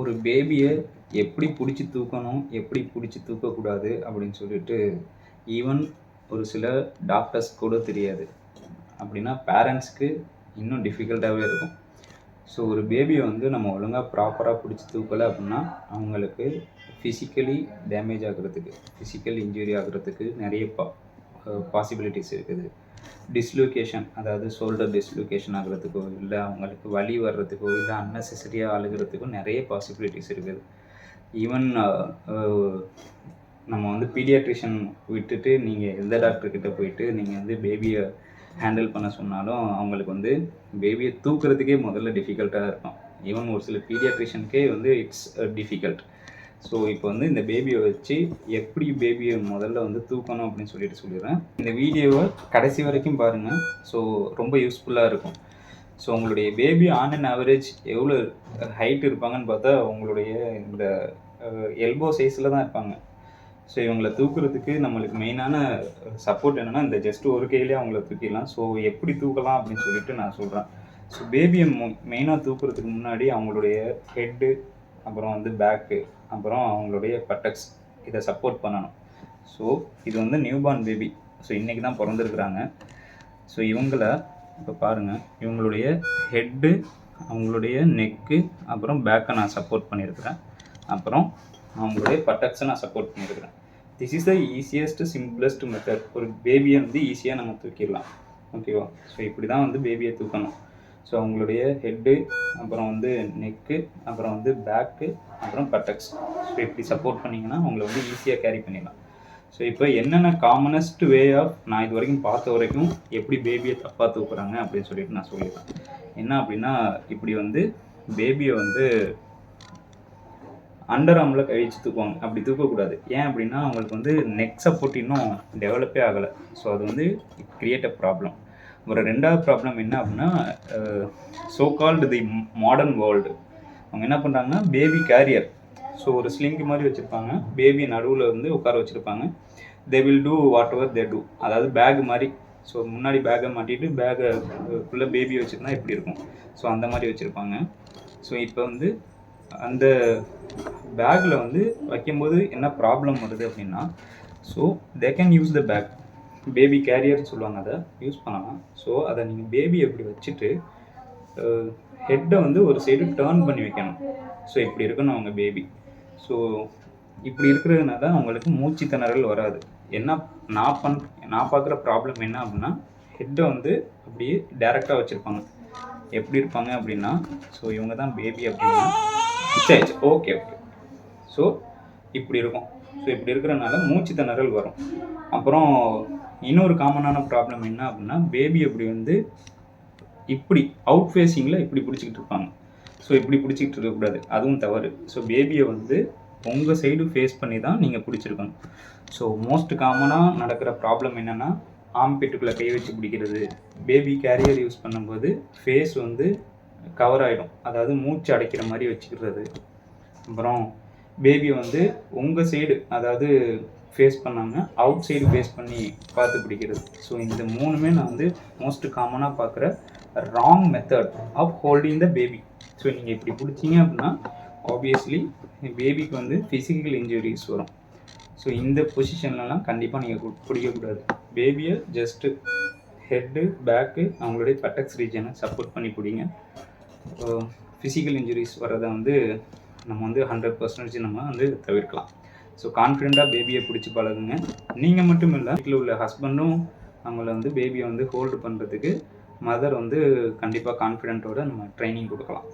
ஒரு பேபியை எப்படி பிடிச்சி தூக்கணும் எப்படி பிடிச்சி தூக்கக்கூடாது அப்படின்னு சொல்லிட்டு ஈவன் ஒரு சில டாக்டர்ஸ் கூட தெரியாது. அப்படின்னா பேரண்ட்ஸ்க்கு இன்னும் டிஃபிகல்ட்டாகவே இருக்கும். ஸோ ஒரு பேபியை வந்து நம்ம ஒழுங்காக ப்ராப்பராக பிடிச்சி தூக்கலை அப்படின்னா அவங்களுக்கு ஃபிசிக்கலி டேமேஜ் ஆகிறதுக்கு ஃபிசிக்கல் இன்ஜுரி ஆகிறதுக்கு நிறைய பா பாசிபிலிட்டிஸ் இருக்குது. டிஸ்லொகேஷன் அதாவது ஷோல்டர் டிஸ்லொகேஷன் ஆகிறதுக்கோ இல்லை அவங்களுக்கு வலி வர்றதுக்கோ இல்லை அன்னெசரியாக அழுகிறதுக்கோ நிறைய பாசிபிலிட்டிஸ் இருக்குது. ஈவன் நம்ம வந்து பீடியாட்ரிஷியன் விட்டுட்டு நீங்கள் எந்த டாக்டர்கிட்ட போயிட்டு நீங்கள் வந்து பேபியை ஹேண்டில் பண்ண சொன்னாலும் அவங்களுக்கு வந்து பேபியை தூக்குறதுக்கே முதல்ல டிஃபிகல்ட்டாக இருக்கும். ஈவன் ஒரு சில பீடியாட்ரிஷியனுக்கே வந்து இட்ஸ் டிஃபிகல்ட் ஸோ இப்போ வந்து இந்த பேபியை வச்சு எப்படி பேபியை முதல்ல வந்து தூக்கணும் அப்படின்னு சொல்லிட்டு சொல்லிடுறேன். இந்த வீடியோவை கடைசி வரைக்கும் பாருங்கள் ஸோ ரொம்ப யூஸ்ஃபுல்லாக இருக்கும். ஸோ உங்களுடைய பேபி ஆன் அண்ட் ஆவரேஜ் எவ்வளோ ஹைட் இருப்பாங்கன்னு பார்த்தா உங்களுடைய இந்த எல்போ சைஸில் தான் இருப்பாங்க. ஸோ இவங்களை தூக்குறதுக்கு நம்மளுக்கு மெயினான சப்போர்ட் என்னென்னா இந்த ஜஸ்ட் ஒரு கையிலே அவங்கள தூக்கிடலாம். ஸோ எப்படி தூக்கலாம் அப்படின்னு சொல்லிட்டு நான் சொல்கிறேன் ஸோ பேபியை மெயினாக தூக்குறதுக்கு முன்னாடி அவங்களுடைய ஹெட்டு அப்புறம் வந்து பேக்கு அப்புறம் அவங்களுடைய பட்டக்ஸ் இதை சப்போர்ட் பண்ணணும். ஸோ இது வந்து நியூபார்ன் பேபி ஸோ இன்றைக்கி தான் பிறந்திருக்கிறாங்க. ஸோ இவங்கள இப்போ பாருங்கள் இவங்களுடைய ஹெட்டு அவங்களுடைய நெக்கு அப்புறம் பேக்கை நான் சப்போர்ட் பண்ணியிருக்கிறேன். அப்புறம் அவங்களுடைய பட்டக்ஸை நான் சப்போர்ட் பண்ணியிருக்கிறேன். This is the easiest simplest method ஒரு பேபியை வந்து ஈஸியாக நம்ம தூக்கிடலாம். ஓகேவா ஸோ இப்படி தான் வந்து பேபியை தூக்கணும். ஸோ அவங்களுடைய ஹெட்டு அப்புறம் வந்து நெக்கு அப்புறம் வந்து பேக்கு அப்புறம் பட்டக்ஸ் ஸோ இப்படி சப்போர்ட் பண்ணிங்கன்னா அவங்கள வந்து ஈஸியாக கேரி பண்ணிடலாம். ஸோ இப்போ என்னென்ன காமனஸ்ட் வே ஆஃப் நான் இது வரைக்கும் பார்த்த வரைக்கும் எப்படி பேபியை தப்பாக தூக்குறாங்க அப்படின்னு சொல்லிட்டு நான் சொல்லிடுறேன். என்ன அப்படின்னா இப்படி வந்து பேபியை வந்து அண்டர் ஆர்மில் கழிச்சு தூக்குவாங்க. அப்படி தூக்கக்கூடாது. ஏன் அப்படின்னா அவங்களுக்கு வந்து நெக் சப்போர்ட் இன்னும் டெவலப்பே ஆகலை. ஸோ அது வந்து கிரியேட் அ ப்ராப்ளம் ஒரு ரெண்டாவது ப்ராப்ளம் என்ன அப்படின்னா so called the modern world அவங்க என்ன பண்ணுறாங்கன்னா பேபி கேரியர் ஸோ ஒரு ஸ்லிங்கு மாதிரி வச்சுருப்பாங்க. பேபி நடுவில் வந்து உட்கார வச்சுருப்பாங்க. They will do whatever they do அதாவது பேக் மாதிரி. ஸோ முன்னாடி பேக்கை மாட்டிட்டு பேக்கை ஃபுல்லாக பேபி வச்சுருந்தா எப்படி இருக்கும்? ஸோ அந்த மாதிரி வச்சுருப்பாங்க. ஸோ இப்போ வந்து அந்த பேக்கில் வந்து வைக்கும்போது என்ன ப்ராப்ளம் வருது அப்படின்னா so they can use the back baby கேரியர்னு சொல்லுவாங்க அதை யூஸ் பண்ணலாம். ஸோ அதை நீங்கள் பேபி எப்படி வச்சுட்டு ஹெட்டை வந்து ஒரு சைடு டேர்ன் பண்ணி வைக்கணும். ஸோ இப்படி இருக்கணும் அவங்க பேபி ஸோ இப்படி இருக்கிறதுனால அவங்களுக்கு மூச்சு திணறல் வராது. என்ன நான் பண் நான் பார்க்குற ப்ராப்ளம் என்ன அப்படின்னா ஹெட்டை வந்து அப்படியே டேரெக்டாக வச்சுருப்பாங்க. எப்படி இருப்பாங்க அப்படின்னா ஸோ இவங்க தான் பேபி அப்படின்னா சரி ஓகே ஓகே ஸோ இப்படி இருக்கும். ஸோ இப்படி இருக்கிறனால மூச்சு திணறல் வரும். அப்புறம் இன்னொரு காமனான ப்ராப்ளம் என்ன அப்படின்னா பேபி அப்படி வந்து இப்படி அவுட் ஃபேஸிங்கில் இப்படி பிடிச்சிக்கிட்டு இருப்பாங்க. ஸோ இப்படி பிடிச்சிக்கிட்டு இருக்கக்கூடாது அதுவும் தவறு. ஸோ பேபியை வந்து உங்கள் சைடு ஃபேஸ் பண்ணி தான் நீங்கள் பிடிச்சிருக்கணும். ஸோ மோஸ்ட் காமனாக நடக்கிற ப்ராப்ளம் என்னென்னா ஆம்பிட்டுக்குள்ளே கை வச்சு பிடிக்கிறது. பேபி கேரியர் யூஸ் பண்ணும்போது ஃபேஸ் வந்து கவர் ஆகிடும் அதாவது மூச்சு அடைக்கிற மாதிரி வச்சுக்கிறது. அப்புறம் பேபி வந்து உங்கள் சைடு அதாவது ஃபேஸ் பண்ணாமல் அவுட் சைடு ஃபேஸ் பண்ணி பார்த்து பிடிக்கிறது. ஸோ இந்த மூணுமே நான் வந்து மோஸ்ட் காமனாக பார்க்குற wrong method of holding the baby so நீங்கள் இப்படி பிடிச்சிங்க அப்படின்னா ஆப்வியஸ்லி பேபிக்கு வந்து ஃபிசிக்கல் இன்ஜுரிஸ் வரும். ஸோ இந்த பொசிஷன்லலாம் கண்டிப்பாக நீங்கள் பிடிக்கக்கூடாது. பேபியை ஜஸ்ட்டு ஹெட்டு பேக்கு அவங்களுடைய பட்டக்ஸ் ரீஜனை சப்போர்ட் பண்ணி பிடிங்க. ஃபிசிக்கல் இன்ஜுரிஸ் வர்றதை வந்து நம்ம வந்து ஹண்ட்ரட் பர்சன்டேஜ் நம்ம வந்து தவிர்க்கலாம். ஸோ கான்ஃபிடெண்ட்டாக பேபியை பிடிச்சி பழகுங்க. நீங்கள் மட்டும் இல்லை வீட்டில் உள்ள ஹஸ்பண்டும் அவங்கள வந்து பேபியை வந்து ஹோல்டு பண்ணுறதுக்கு மதர் வந்து கண்டிப்பாக கான்ஃபிடென்ட்டோட நம்ம ட்ரைனிங் கொடுக்கலாம்.